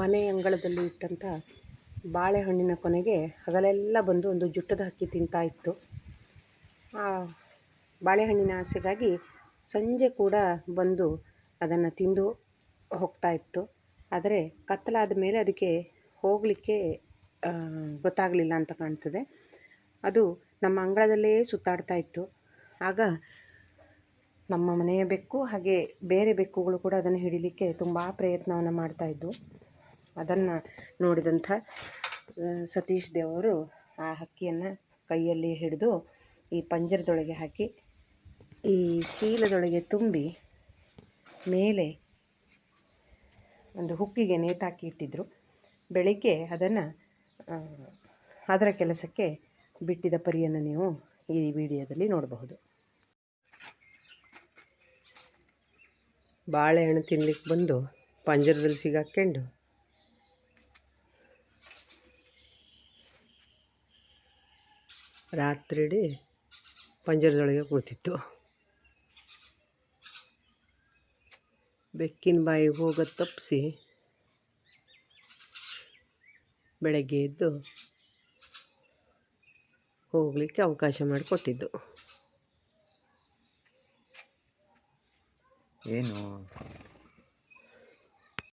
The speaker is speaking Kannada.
ಮನೆ ಅಂಗಳದಲ್ಲಿ ಇಟ್ಟಂಥ ಬಾಳೆಹಣ್ಣಿನ ಕೊನೆಗೆ ಹಗಲೆಲ್ಲ ಬಂದು ಒಂದು ಜುಟ್ಟದ ಹಕ್ಕಿ ತಿಂತಾ ಇತ್ತು. ಆ ಬಾಳೆಹಣ್ಣಿನ ಆಸೆಗಾಗಿ ಸಂಜೆ ಕೂಡ ಬಂದು ಅದನ್ನು ತಿಂದು ಹೋಗ್ತಾ ಇತ್ತು. ಆದರೆ ಕತ್ತಲಾದ ಮೇಲೆ ಅದಕ್ಕೆ ಹೋಗಲಿಕ್ಕೆ ಗೊತ್ತಾಗಲಿಲ್ಲ ಅಂತ ಕಾಣ್ತದೆ. ಅದು ನಮ್ಮ ಅಂಗಳದಲ್ಲೇ ಸುತ್ತಾಡ್ತಾ ಇತ್ತು. ಆಗ ನಮ್ಮ ಮನೆಯ ಬೆಕ್ಕು ಹಾಗೆ ಬೇರೆ ಬೆಕ್ಕುಗಳು ಕೂಡ ಅದನ್ನು ಹಿಡಿಲಿಕ್ಕೆ ತುಂಬ ಪ್ರಯತ್ನವನ್ನು ಮಾಡ್ತಾ ಇದ್ವು. ಅದನ್ನು ನೋಡಿದಂಥ ಸತೀಶ್ ದೇವರು ಆ ಹಕ್ಕಿಯನ್ನು ಕೈಯಲ್ಲಿ ಹಿಡಿದು ಈ ಪಂಜರದೊಳಗೆ ಹಾಕಿ, ಈ ಚೀಲದೊಳಗೆ ತುಂಬಿ ಮೇಲೆ ಒಂದು ಹುಕ್ಕಿಗೆ ನೇತಾಕಿ ಇಟ್ಟಿದ್ದರು ಬೆಳಿಗ್ಗೆ ಅದನ್ನು ಅದರ ಕೆಲಸಕ್ಕೆ ಬಿಟ್ಟಿದ ಪರಿಯನ್ನು ನೀವು ಈ ವಿಡಿಯೋದಲ್ಲಿ ನೋಡಬಹುದು. ಬಾಳೆಹಣ್ಣು ತಿನ್ಲಿಕ್ಕೆ ಬಂದು ಪಂಜರದಲ್ಲಿ ಸಿಗಾಕೊಂಡು ರಾತ್ರಿಡೀ ಪಂಜರದೊಳಗೆ ಕೂತಿತ್ತು ಬೆಕ್ಕಿನ ಬಾಯಿಗೆ ಹೋಗೋದು ತಪ್ಪಿಸಿ ಬೆಳಗ್ಗೆ ಎದ್ದು ಹೋಗಲಿಕ್ಕೆ ಅವಕಾಶ ಮಾಡಿಕೊಟ್ಟಿದ್ದು. ಏನು?